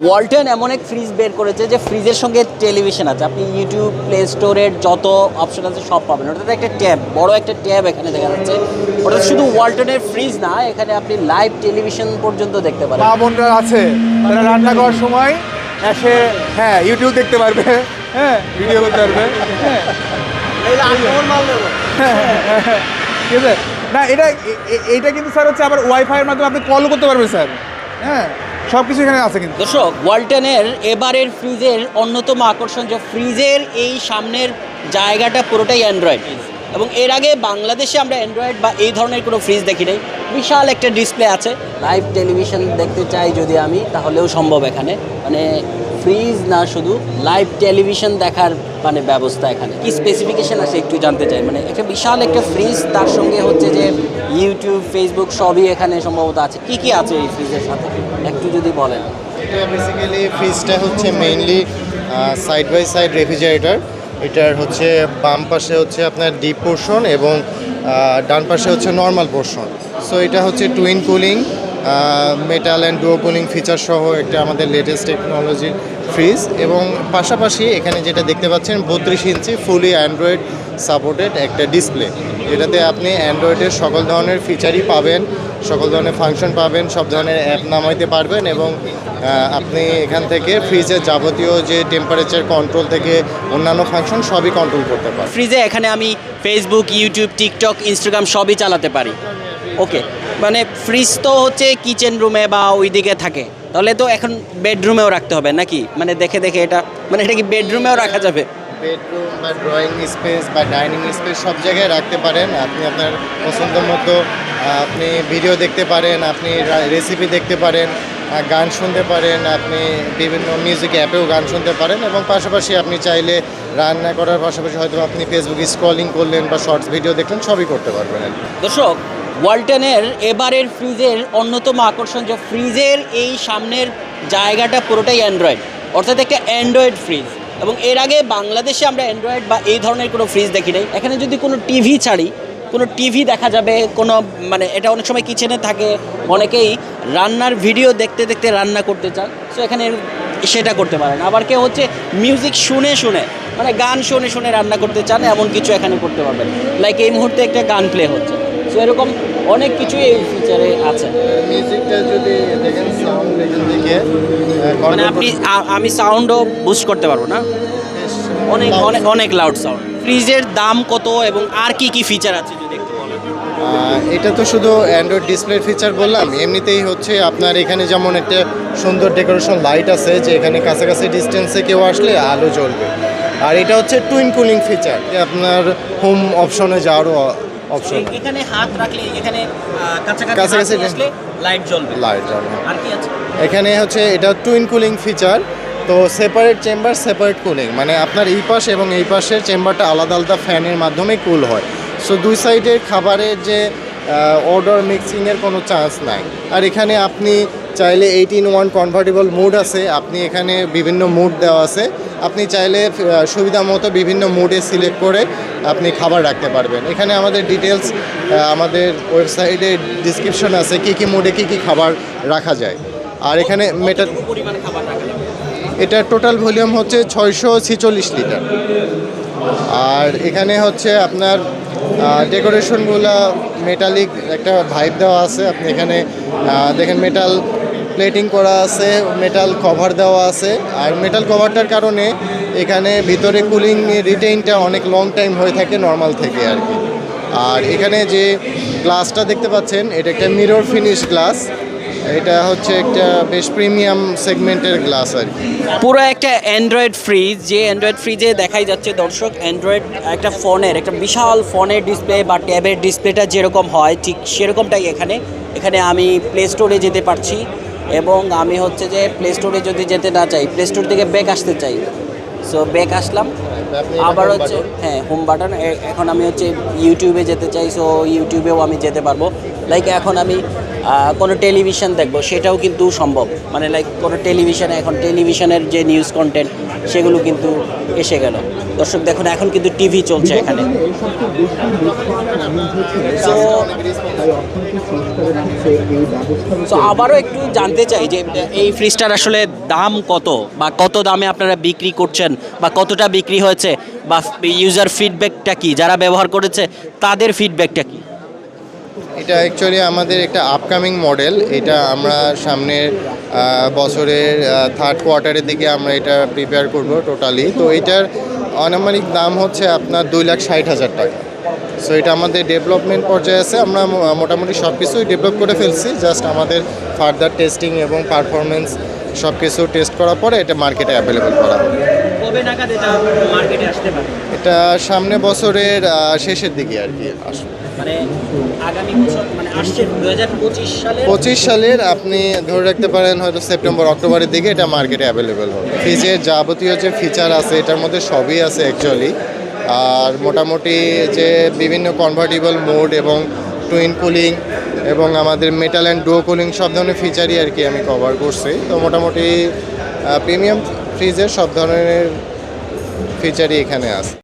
ওয়ালটন এমন এক ফ্রিজ বের করেছে যে ফ্রিজের সঙ্গে টেলিভিশন আছে। আপনি ইউটিউব প্লে স্টোরের যত অপশন আছে সব পাবেন। ওটাতে একটা ট্যাব বড় একটা ট্যাব এখানে দেখা যাচ্ছে। ওটা শুধু ওয়ালটনের ফ্রিজ না এখানে আপনি লাইভ টেলিভিশন পর্যন্ত দেখতে পারেন। মা বোনরা আছে তারা রান্না করার সময় এসে হ্যাঁ ইউটিউব দেখতে পারবে হ্যাঁ ভিডিও করতে পারবে। হ্যাঁ ঠিক আছে। না এটা এ- এ- কিন্তু স্যার হচ্ছে আবার ওয়াইফাইয়ের মাধ্যমে আপনি কল করতে পারবেন স্যার। হ্যাঁ সব কিছু এখানে আছে কিন্তু। দর্শক, ওয়ালটনের এবারের ফ্রিজের অন্যতম আকর্ষণ যে ফ্রিজের এই সামনের জায়গাটা পুরোটাই অ্যান্ড্রয়েড এবং এর আগে বাংলাদেশে আমরা অ্যান্ড্রয়েড বা এই ধরনের কোনো ফ্রিজ দেখি নাই। বিশাল একটা ডিসপ্লে আছে। লাইভ টেলিভিশন দেখতে চাই যদি আমি, তাহলেও সম্ভব এখানে। মানে ফ্রিজ না শুধু লাইভ টেলিভিশন দেখার মানে ব্যবস্থা এখানে? কি স্পেসিফিকেশন আছে একটু জানতে চাই? মানে একটা বিশাল একটা ফ্রিজ তার সঙ্গে হচ্ছে যে ইউটিউব ফেসবুক সবই এখানে সম্ভবত আছে। কি কি আছে এই ফ্রিজের সাথে? একটু যদি বলেন। এটা বেসিক্যালি ফ্রিজটা হচ্ছে mainly side by side refrigerator এটার হচ্ছে বাম পাশে হচ্ছে আপনার ডিপ পোর্শন এবং ডান পাশে হচ্ছে নর্মাল পোর্শন সো এটা হচ্ছে twin cooling metal and duo cooling feature সহ একটা আমাদের লেটেস্ট টেকনোলজির ফ্রিজ এবং পাশাপাশি এখানে যেটা দেখতে পাচ্ছেন বত্রিশ ইঞ্চি ফুলি অ্যান্ড্রয়েড সাপোর্টেড একটা ডিসপ্লে। যেটাতে আপনি অ্যান্ড্রয়েডের সকল ধরনের ফিচারই পাবেন, সকল ধরনের ফাংশন পাবেন, সব ধরনের অ্যাপ নামাইতে পারবেন এবং আপনি এখান থেকে ফ্রিজের যাবতীয় যে টেম্পারেচার কন্ট্রোল থেকে অন্যান্য ফাংশন সবই কন্ট্রোল করতে পারবেন। ফ্রিজে এখানে আমি ফেসবুক ইউটিউব টিকটক ইনস্টাগ্রাম সবই চালাতে পারি। ওকে মানে ফ্রিজ তো হচ্ছে কিচেন রুমে বা ওইদিকে থাকে। তাহলে তো এখন বেডরুমেও রাখতে হবে নাকি? মানে দেখে দেখে এটা মানে এটা কি বেডরুমেও রাখা যাবে? বেডরুম বা ড্রয়িং স্পেস বা ডাইনিং স্পেস সব জায়গায় রাখতে পারেন। আপনি আপনার পছন্দ মতো আপনি ভিডিও দেখতে পারেন আপনি রেসিপি দেখতে পারেন গান শুনতে পারেন আপনি বিভিন্ন মিউজিক অ্যাপেও গান শুনতে পারেন এবং পাশাপাশি আপনি চাইলে রান্না করার পাশাপাশি হয়তো আপনি ফেসবুকে স্ক্রলিং করলেন বা শর্টস ভিডিও দেখলেন সবই করতে পারবেন আর কি। দর্শক ওয়ালটনের এবারের ফ্রিজের অন্যতম আকর্ষণ যে ফ্রিজের এই সামনের জায়গাটা পুরোটাই অ্যান্ড্রয়েড, অর্থাৎ একটা অ্যান্ড্রয়েড ফ্রিজ। এবং এর আগে বাংলাদেশে আমরা অ্যান্ড্রয়েড বা এই ধরনের কোনো ফ্রিজ দেখি নাই। এখানে যদি কোনো টিভি ছাড়ি, কোনো টিভি দেখা যাবে, কোনো মানে এটা অনেক সময় কিচেনে থাকে, অনেকেই রান্নার ভিডিও দেখতে দেখতে রান্না করতে চান সো এখানে সেটা করতে পারেন আবার কেউ হচ্ছে মিউজিক শুনে শুনে মানে গান শুনে শুনে রান্না করতে চান, এমন কিছু এখানে করতে পারবেন লাইক এই মুহূর্তে একটা গান প্লে হচ্ছে। সো এরকম অনেক কিছুই এই ফিচারে আছে। মিউজিকটা যদি দেখেন সাউন্ড এখান থেকে মানে আপনি আমি সাউন্ডও বুস্ট করতে পারব না? অনেক অনেক অনেক লাউড সাউন্ড ফ্রিজের দাম কত এবং আর কি কি ফিচার আছে যদি একটু বলেন? এটা তো শুধু অ্যান্ড্রয়েড ডিসপ্লে ফিচার বললাম। এমনিতেই হচ্ছে আপনার এখানে যেমন একটা সুন্দর ডেকোরেশন লাইট আছে যে এখানে কাছাকাছি ডিস্টেন্সে কেউ আসলে আলো জ্বলবে। আর এটা হচ্ছে টুইন কুলিং ফিচার আপনার হোম অপশনে যাওয়ারও অপশন এখানে হাত রাখলে এখানে কাছাকাছি আসলে লাইট জ্বলবে। লাইট জ্বলবে। আর কি আছে? এখানে হচ্ছে এটা টুইন কুলিং ফিচার তো সেপারেট চেম্বার সেপারেট কুলিং মানে আপনার এই পাশ এবং এই পাশের চেম্বারটা আলাদা আলাদা ফ্যানের মাধ্যমে কুল হয়। সো দুই সাইডের খাবারের যে অর্ডার মিক্সিংয়ের কোনো চান্স নাই। আর এখানে আপনি চাইলে এইটিন ওয়ান কনভার্টেবল মুড আছে। আপনি এখানে বিভিন্ন মুড দেওয়া আছে। আপনি চাইলে সুবিধা মতো বিভিন্ন মুডে সিলেক্ট করে আপনি খাবার রাখতে পারবেন। এখানে আমাদের ডিটেলস আমাদের ওয়েবসাইটে ডিসক্রিপশন আছে কী কী মুডে কী কী খাবার রাখা যায়। আর এখানে মেটা এটা টোটাল ভলিউম হচ্ছে ছয়শো ছিচল্লিশ লিটার আর এখানে হচ্ছে আপনার ডেকোরেশনগুলো মেটালিক একটা ভাইব দেওয়া আছে। আপনি এখানে দেখেন মেটাল প্লেটিং করা আছে মেটাল কভার দেওয়া আছে। আর মেটাল কভারটার কারণে এখানে ভিতরে কুলিং রিটেইনটা অনেক লং টাইম হয়ে থাকে নর্মাল থেকে আর কি। আর এখানে যে গ্লাসটা দেখতে পাচ্ছেন, এটা একটা মিরর ফিনিশ গ্লাস এটা হচ্ছে একটা বেশ প্রিমিয়াম সেগমেন্টের গ্লাস আর কি। পুরো একটা অ্যান্ড্রয়েড ফ্রিজ যে অ্যান্ড্রয়েড ফ্রিজে দেখাই যাচ্ছে দর্শক অ্যান্ড্রয়েড একটা ফোনের, একটা বিশাল ফোনের ডিসপ্লে বা ট্যাবের ডিসপ্লেটা যেরকম হয়, ঠিক সেরকমটাই এখানে। এখানে আমি প্লে স্টোরে যেতে পারছি। এবং আমি হচ্ছে যে প্লে স্টোরে যদি যেতে না চাই প্লে স্টোর থেকে ব্যাক আসতে চাই। সো ব্যাক আসলাম। আবার হচ্ছে হ্যাঁ হোম বাটন এখন আমি হচ্ছে ইউটিউবে যেতে চাই সো ইউটিউবেও আমি যেতে পারব। লাইক এখন আমি কোনো টেলিভিশন দেখব সেটাও কিন্তু সম্ভব। মানে লাইক কোনো টেলিভিশনে এখন টেলিভিশনের যে নিউজ কন্টেন্ট সেগুলো কিন্তু এসে গেল। দর্শক দেখুন এখন কিন্তু টিভি চলছে এখানে। তো তো আবারও একটু জানতে চাই যে এই ফ্রিজটার আসলে দাম কত? বা কত দামে আপনারা বিক্রি করছেন? বা কতটা বিক্রি হয়েছে? বা ইউজার ফিডব্যাকটা কি? যারা ব্যবহার করেছে তাদের ফিডব্যাকটা কি? এটা অ্যাকচুয়ালি আমাদের একটা আপকামিং মডেল এটা আমরা সামনের বছরের থার্ড কোয়ার্টারের দিকে আমরা এটা প্রিপেয়ার করব টোটালি তো এটার আনুমানিক দাম হচ্ছে আপনার দুই লাখ ষাট হাজার টাকা। সো এটা আমাদের ডেভেলপমেন্ট পর্যায়ে আছে। আমরা মোটামুটি সব কিছুই ডেভেলপ করে ফেলছি। জাস্ট আমাদের ফার্দার টেস্টিং এবং পারফরমেন্স সব কিছু টেস্ট করার পরে এটা মার্কেটে অ্যাভেলেবেল করা হবে। এটা সামনে বছরের শেষের দিকে আর কি আসবে। মানে মানে পঁচিশ পঁচিশ সালের আপনি ধরে রাখতে পারেন হয়তো সেপ্টেম্বর, অক্টোবরের দিকে এটা মার্কেটে অ্যাভেলেবেল হবে। ফ্রিজের যাবতীয় যে ফিচার আছে, এটার মধ্যে সবই আছে অ্যাকচুয়ালি আর মোটামুটি যে বিভিন্ন কনভার্টেবল মোড এবং টুইন কুলিং এবং আমাদের মেটাল অ্যান্ড ডো কুলিং সব ধরনের ফিচারই আর কি আমি কভার করছি। তো মোটামুটি প্রিমিয়াম ফ্রিজের সব ধরনের ফিচারই এখানে আছে।